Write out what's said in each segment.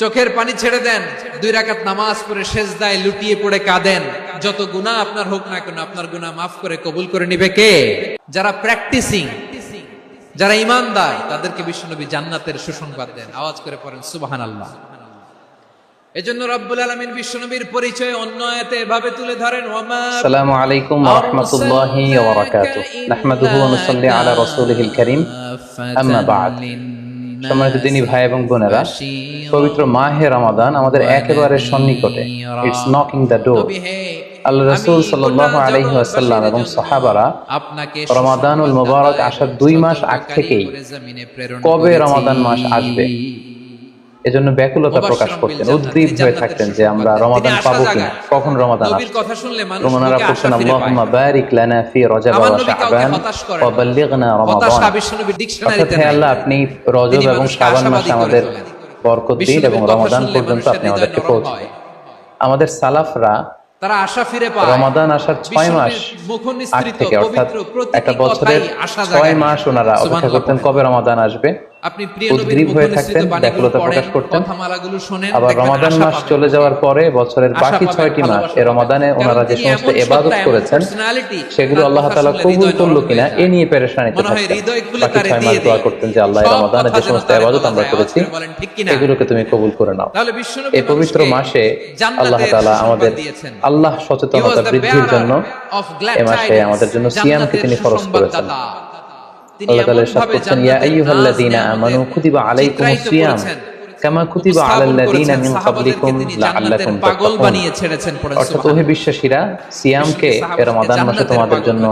চোখের পানি ছেড়ে দেন, দুই রাকাত নামাজ পড়ে শেষ দায় লুটিয়ে পড়ে কাঁদেন। যত গুণা আপনার হোক না কেন, আপনার গুণা মাফ করে কবুল করে নিবে কে? যারা প্র্যাকটিসিং যারা ইমানদার, তাদেরকে বিশ্বনবী জান্নাতের সুসংবাদ দেন। আওয়াজ করে পড়েন সুবাহান আল্লাহ এজন্য রব্বুল বিশ্বনবীর পরিচয় অন্য আয়াতে এভাবে তুলে ধরেন আসসালামু আলাইকুম ওয়া রাহমাতুল্লাহি ওয়া বারাকাতুহু। নাহমাদুহু ওয়া নুসাল্লি আলা রাসূলিহিল কারীম। আম্মা বা'দ। সম্মানিত দিনী ভাই এবং বোনেরা পবিত্র মাহে রমাদান আমাদের একেবারে সন্নিকটে। It's knocking the door Allah রসুল সাল্লাহ আলহি আসাল্লাম এবং সাহাবারা রমাদানুল মোবারক আসার দুই মাস আগ থেকেই কবে রমাদান মাস আসবে? এজন্য ব্যাকুলতা প্রকাশ করতেন। উদ্গ্রীব হয়ে থাকতেন যে আমরা রমাদান পাবো কিনা? কখন রমাদান নবীর আসবে? কথা শুনলে মানুষ এবং পড়ছেন। আল্লাহুম্মা বারিক লানা ফি রজব ওয়া শাবান। ওয়া বাল্লিগনা রমাদান। অর্থাৎ হে আল্লাহ আপনি রজব এবং শাবান মাসে আমাদের বরকত দিন এবং রমাদান পর্যন্ত আপনি আমাদেরকে পৌঁছে। আমাদের সালাফরা তারা আশা ফিরে পায়। রমাদান আসার ছয় মাস থেকে অর্থাৎ একটা বছরের ছয় মাস ওনারা অপেক্ষা করতেন কবে রমাদান আসবে? আপনি প্রিয় নবীর হয়ে থাকতেন, ব্যাকুলতা প্রকাশ করতেন। আবার রমাদান মাস চলে যাওয়ার পরে বছরের বাকি ছয়টি মাস এ রমাদানে ওনারা যে সমস্ত এবাদত করেছেন সেগুলো আল্লাহ তাআলা কবুল করল কিনা এ নিয়ে পেরেশানিতে থাকতেন বাকি ছয় মাস দোয়া করতেন যে আল্লাহ রমাদানে যে সমস্ত এবাদত আমরা করেছি? এগুলোকে তুমি কবুল করে নাও। এই পবিত্র মাসে আল্লাহ তাআলা আমাদের আল্লাহ সচেতনতা বৃদ্ধির জন্য এ মাসে আমাদের জন্য সিয়ামকে তিনি ফরজ করেছেন। আল্লাহ তাআলা এমনভাবে করছেন ইয়া আইয়ুহাল্লাযীনা আমানু কুতিবা আলাইকুমুস সিয়াম কামা কুতিবা আলাল্লাযীনা মিন ক্বাবলিকুম লাআল্লাকুম পাগল বানিয়ে ছেড়েছেন পড়েন অর্থাৎ ওহে বিশ্বাসীরা সিয়ামকে রমাদান মাসে তোমাদের জন্য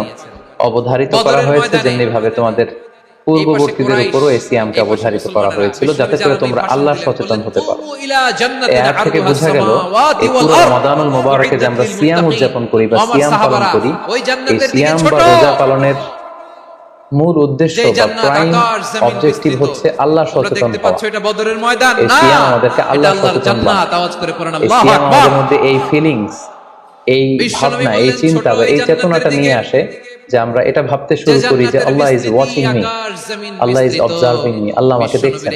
অবধারিত করা হয়েছে যেমনি ভাবে তোমাদের পূর্ববর্তীদের উপরও এই সিয়ামকে অবধারিত করা হয়েছিল যাতে করে তোমরা আল্লাহ সচেতন হতে পারো। আয়াত থেকে বোঝা গেল এই পুরো রমাদানুল মুবারকে যে আমরা সিয়াম উদযাপন করি বা সিয়াম পালন করি এই সিয়াম বা রোজা পালনের মূল উদ্দেশ্য বা প্রাইম অবজেক্টিভ হচ্ছে আল্লাহ সচেতন হওয়া এটা বদরের ময়দান। এই না আমাদেরকে আল্লাহ সচেতন জান্নাত আওয়াজ করে পড়েন এই আল্লাহু আকবার আমাদের মধ্যে এই ফিলিংস এই ভাবনা এই চিন্তা বা এই চেতনাটা নিয়ে আসে যে আমরা এটা ভাবতে শুরু করি যে Allah is watching me Allah is observing me Allah আমাকে দেখছেন।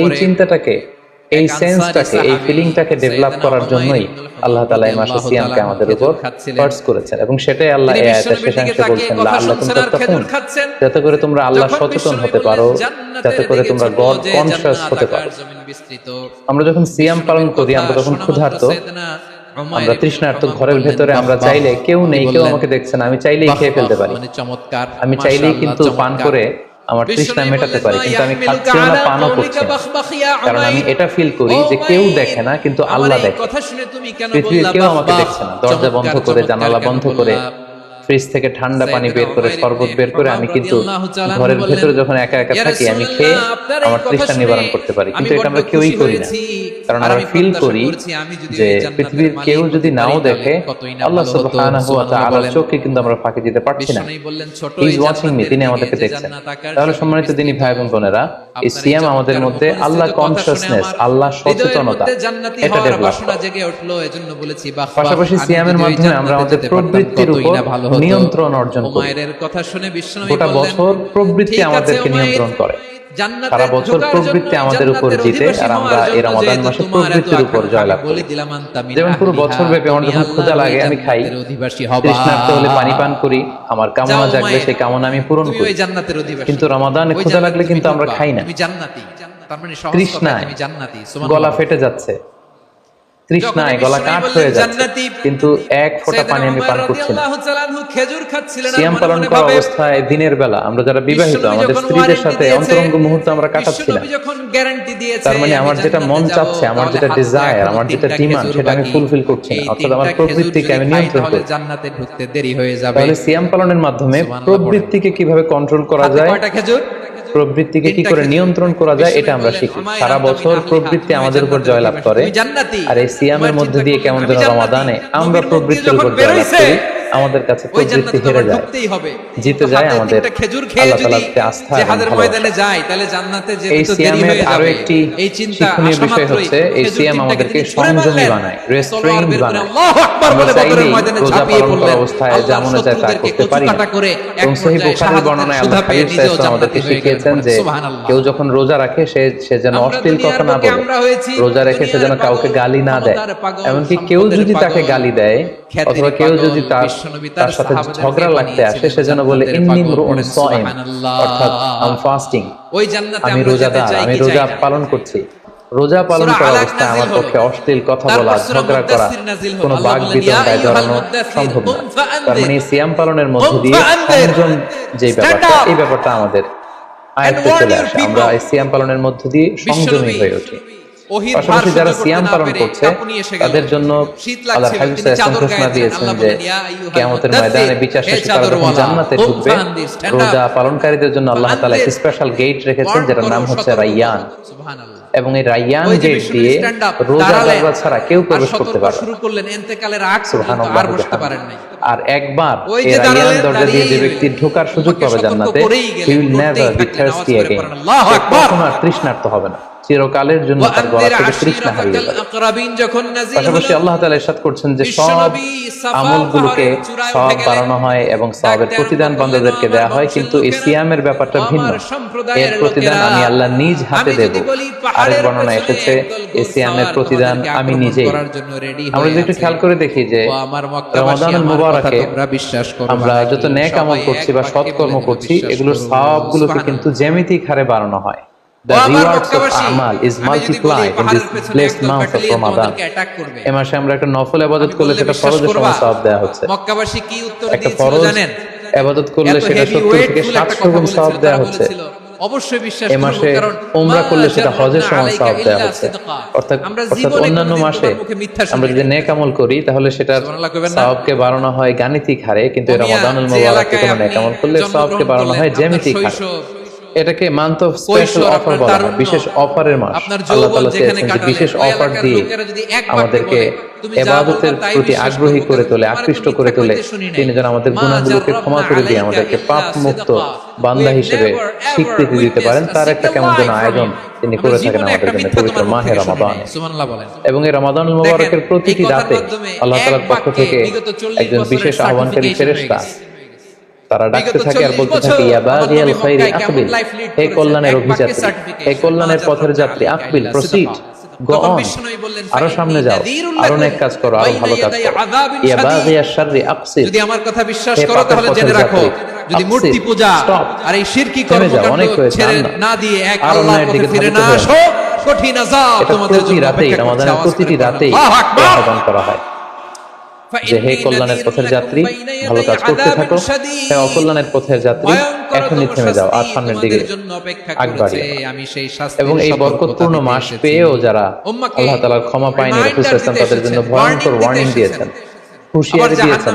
এই চিন্তাটাকে এই সেন্সটাকে এই ফিলিংটাকে ডেভেলপ করার জন্যই আল্লাহ তাআলা এই মাসে সিয়ামকে আমাদের উপর খাচ্ছিলেন। করেছেন এবং সেটাই আল্লাহ এই আয়াতের শেষাংশে বলছেন তাত্তাকুন। যাতে করে তোমরা আল্লাহ সচেতন হতে পারো যাতে করে তোমরা গড কনসিয়াস হতে পারো। আমরা যখন সিয়াম পালন করি আমরা তখন শোনা ক্ষুধার্ত আমরা তৃষ্ণার্ত ঘরের ভেতরে আমরা চাইলে কেউ নেই কেউ আমাকে দেখছে না আমি চাইলেই খেয়ে ফেলতে পারি। মানে চমৎকার আমি চাইলেই কিন্তু পান করে আমার তৃষ্ণা মেটাতে পারি কিন্তু আমি খাচ্ছি খাচ্ছিও না পানও করছি কারণ আমি এটা ফিল করি যে কেউ দেখে না কিন্তু আল্লাহ দেখে। কথা শুনে তুমি কেন পৃথিবীর কেউ আমাকে দেখছে না। দরজা বন্ধ করে জানালা বন্ধ করে ফ্রিজ থেকে ঠান্ডা পানি বের করে শরবত বের করে আমি কিন্তু ঘরের ভেতরে যখন একা একা থাকি আমি খেয়ে আমার তৃষ্ণা নিবারণ করতে পারি। কিন্তু এটা আমরা কেউই করি না। কারণ আমরা আমি ফিল করি যে পৃথিবীর কেউ যদি নাও দেখে আল্লাহ। সুবহানাহু ওয়া তাআলার চোখে কিন্তু আমরা ফাঁকি দিতে পারছি না। ইজ ওয়াচিং মি তিনি আমাদেরকে দেখছেন। তাহলে সম্মানিত দিনী ভাই এবং বোনেরা এই সিয়াম আমাদের মধ্যে আল্লাহ কনসিয়াসনেস আল্লাহ সচেতনতা। এটা ডেভেলপ বাসনা জেগে উঠল এজন্য বলেছি বাহ পাশাপাশি সিয়ামের মাধ্যমে আমরা আমাদের প্রবৃত্তির উপর। নিয়ন্ত্রণ অর্জন করি। উমাইরের কথা শুনে বিশ্বনবী গোটা বছর প্রবৃত্তি আমাদেরকে নিয়ন্ত্রণ করে। সারা বছর প্রবৃত্তি আমাদের উপর জিতে আর আমরা এই রমাদান মাসে প্রবৃত্তির উপর জয়লাভ করি। দিলাম আনতা যেমন পুরো বছর ব্যাপী আমার যখন ক্ষুধা লাগে আমি খাই। তৃষ্ণার্ত হলে পানি পান করি আমার কামনা যাও জাগলে সেই কামনা আমি পূরণ করি। কিন্তু রমাদানে ক্ষুধা লাগলে কিন্তু আমরা খাই না। মানে তৃষ্ণায় গলা ফেটে যাচ্ছে। তৃষ্ণায় গলা কাঠ হয়ে যাচ্ছে। কিন্তু এক ফোঁটা পানি আমি পান করছি না। সিয়াম পালন করা অবস্থায় দিনের বেলা আমরা যারা বিবাহিত আমাদের স্ত্রীদের সাথে অন্তরঙ্গ মুহূর্ত আমরা কাটাচ্ছি না। তার মানে আমার যেটা মন চাচ্ছে আমার যেটা ডিজায়ার আমার যেটা ডিমান্ড সেটা আমি ফুলফিল করছি না। অর্থাৎ আমার প্রবৃত্তিকে আমি নিয়ন্ত্রণ করছি জান্নাতে ঢুকতে দেরি হয়ে যাবে। তাহলে সিয়াম পালনের মাধ্যমে প্রবৃত্তিকে কীভাবে কন্ট্রোল করা যায়? কয়টা খেজুর? প্রবৃত্তিকে কি করে নিয়ন্ত্রণ করা যায়, এটা আমরা শিখি সারা বছর প্রবৃত্তি আমাদের উপর জয়লাভ করে। আর এই সিয়ামের মধ্যে দিয়ে কেমন যেন রমাদানে আমরা প্রবৃত্তির উপর জয়লাভ করি আমাদের কাছে ওই জান্নাতে ঢুকতেই হবে। জিতে যায় আমাদের খেজুর খেয়ে যদি আস্থা এবং ময়দানে যায় তাহলে জান্নাতে যেতে তো দেরি হয়ে আরও যাবে একটি এই চিন্তা বিষয় হচ্ছে এই সিয়াম আমাদেরকে সংযমী বানায় করে বানায় আল্লাহু আকবার বলে বদরের ময়দানে ঝাঁপিয়ে পড়লেন। অবস্থায় চায় তা করতে পারি এবং বুখারীর বর্ণনায় আল্লাহ আমাদেরকে। শিখিয়েছেন যে কেউ যখন রোজা রাখে সে সে যেন অশ্লীল কথা না বলে। রোজা রেখে সে যেন কাউকে গালি না দেয়। এমনকি কেউ যদি তাকে গালি দেয় অথবা কেউ যদি তার বিশ্বনবী তার সাথে ঝগড়া লাগতে আসে বানিয়েছিলেন সে যেন বলে ইন্নি পাগল। সাইম অর্থাৎ আম ফাস্টিং ওই জান্নাতে আমি রোজাদার আমি রোজা পালন করছি। রোজা পালন করা অবস্থায় আমার পক্ষে অশ্লীল কথা বলা ঝগড়া করা। কোনো বিতণ্ডায় জড়ানো সম্ভব না। তার মানে সিয়াম পালনের মধ্য দিয়ে সংযম যে ব্যাপারটা এই ব্যাপারটা আমাদের আয়ত্তে চলে আসে। আমরা এই সিয়াম পালনের মধ্য দিয়ে সংযমী হয়ে উঠি। পাশাপাশি যারা সিয়াম পালন করছে কাঁপুনি এসে গেল। তাদের জন্য আল্লাহ হাবিব সাল্লাল্লাহু চাদর দিয়েছেন যে বলেন, আইয়ুহাল কিয়ামতের ময়দানে বিচার শেষে তারা যখন জান্নাতে ঢুকবে ফাআনদির, stand up. রোজা পালনকারীদের জন্য আল্লাহ তাআলা একটি স্পেশাল গেট রেখেছেন যেটার নাম হচ্ছে রাইয়ান সুবহানাল্লাহ। এবং এই রাইয়ান গেট দিয়ে up, ছাড়া কেউ আর প্রবেশ করতে। শুরু করলেন আগ পর্যন্ত আর বসতে পারেন নাই আর একবার এই রাইয়ান দরজা দিয়ে যে ব্যক্তি ঢোকার সুযোগ পাবে জান্নাতে আওয়াজ thirsty করে again পড়েন, আল্লাহু আকবার। তৃষ্ণার্ত হবে না চিরকালের জন্য তার গলা থেকে তৃষ্ণা হারিয়ে যখন পাশাপাশি আল্লাহ তাআলা ইরশাদ করছেন যে সব আমলগুলোকে সব বাড়ানো হয় এবং সবের প্রতিদান বান্দাদেরকে দেওয়া হয় কিন্তু এই সিয়ামের ব্যাপারটা ভিন্ন। এর প্রতিদান আমি আল্লাহ নিজ হাতে দেব। আরেক বর্ণনা এসেছে এই সিয়ামের প্রতিদান আমি নিজেই। আমরা যদি একটু খেয়াল করে দেখি যে রমাদানুল মুবারকে আমরা যত ন্যাক আমল করছি বা সৎকর্ম করছি এগুলোর। সবগুলোকে কিন্তু জ্যামিতিক হারে বাড়ানো হয়। The rewards of amal is multiplied in this blessed month of Ramadan. এ মাসে আমরা একটা নফল করলে সেটা ফরজের? সমান সওয়াব হচ্ছে মক্কাবাসী কি উত্তর দিয়েছিল জানেন করলে থেকে গুণ সওয়াব হচ্ছে অবশ্যই বিশ্বাস করব, মাসে করলে হজের সমান সওয়াব ইল্লা হচ্ছে। অর্থাৎ অর্থাৎ অন্যান্য মাসে আমরা যদি নাই। নেক আমল করি তাহলে সেটার? সওয়াবকে বাড়ানো হয় গাণিতিক হারে কিন্তু রমাদানুল মুবারকে কোনো নেক আমল করলে সওয়াবকে বাড়ানো হয় জ্যামিতিক হারে এটাকে মান্থ অফ স্পেশাল অফার বলা হয় বিশেষ অফারের মাস আপনার আল্লাহ তাআলা যেখানে চেয়েছেন যে বিশেষ অফার দিয়ে আমাদেরকে এবাদতের প্রতি আগ্রহী করে তোলে আকৃষ্ট করে তোলে। তিনি যেন আমাদের গুণাগুলোকে ক্ষমা করে দিয়ে আমাদেরকে পাপ মুক্ত বান্দা হিসেবে স্বীকৃতি দিতে পারেন তার একটা কেমন যেন আয়োজন তিনি করে থাকেন আমাদের জন্য পবিত্র মাহে। রমাদানে। এবং এই রমাদানুল মুবারকের প্রতিটি রাতে আল্লাহ তাআলার পক্ষ থেকে একজন বিশেষ আহ্বানকারী ফেরেশতা। তারা ডাকতে থাকে আর বলতে থাকে ইয়া আমার বাগিয়াল নবী খাইরি আকবিল হে কল্যাণের অভিযাত্রী হে কল্যাণের পথের যাত্রী আকবিল প্রসিড গো অন আরও সামনে যাও আরও লাকুম নেক কাজ করো আরও ভালো কাজ করো আযাবিন ইয়া বাগিয়াল শাররি আকসির যদি আমার কথা বিশ্বাস করো তাহলে জেনে রাখো যদি মূর্তি পূজা আর এই শিরকি কর্মকাণ্ড ছেড়ে না। দিয়ে এক আল্লাহর পথে দিকে ফিরে না আসো কঠিন আযাব তোমাদের জন্য রাতেই অপেক্ষা রমাদানের প্রতিটি রাতেই। আহ্বান করা হয় যে হে কল্যাণের পথের যাত্রী ভালো কাজ করতে থাকো। হে অকল্যাণের পথের যাত্রী এখনই থেমে যাও আর সামনের দিকে আগ বাড়িয়ে যাও। এবং এই বরকতপূর্ণ মাস পেয়েও যারা আল্লাহ তালার ক্ষমা পায়নি রাসূল তাদের জন্য ভয়ঙ্কর ওয়ার্নিং দিয়েছেন। হুঁশিয়ারি দিয়েছেন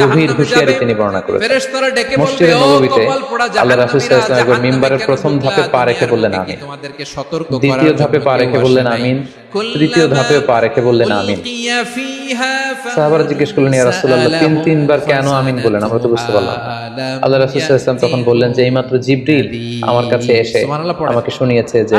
গভীর হুঁশিয়ারি তিনি বর্ণনা করেছেন। মসজিদে নববীতে আল্লাহ রাসূল সাল্লাল্লাহু আলাইহি মিম্বারের প্রথম ধাপে পা রেখে বললেন আমিন। দ্বিতীয় ধাপে পা রেখে বললেন আমিন। তৃতীয় ধাপেও পা রেখে বললেন আমিন। সাহাবারা জিজ্ঞেস করলেন ইয়া রাসূলুল্লাহ তিন তিনবার কেন আমিন বলেন আমরা তো বুঝতে পারলাম। আল্লাহ রাসূল সাল্লাল্লাহু তখন বললেন যে এইমাত্র জিবরিল আমার কাছে এসে আমাকে শুনিয়েছে যে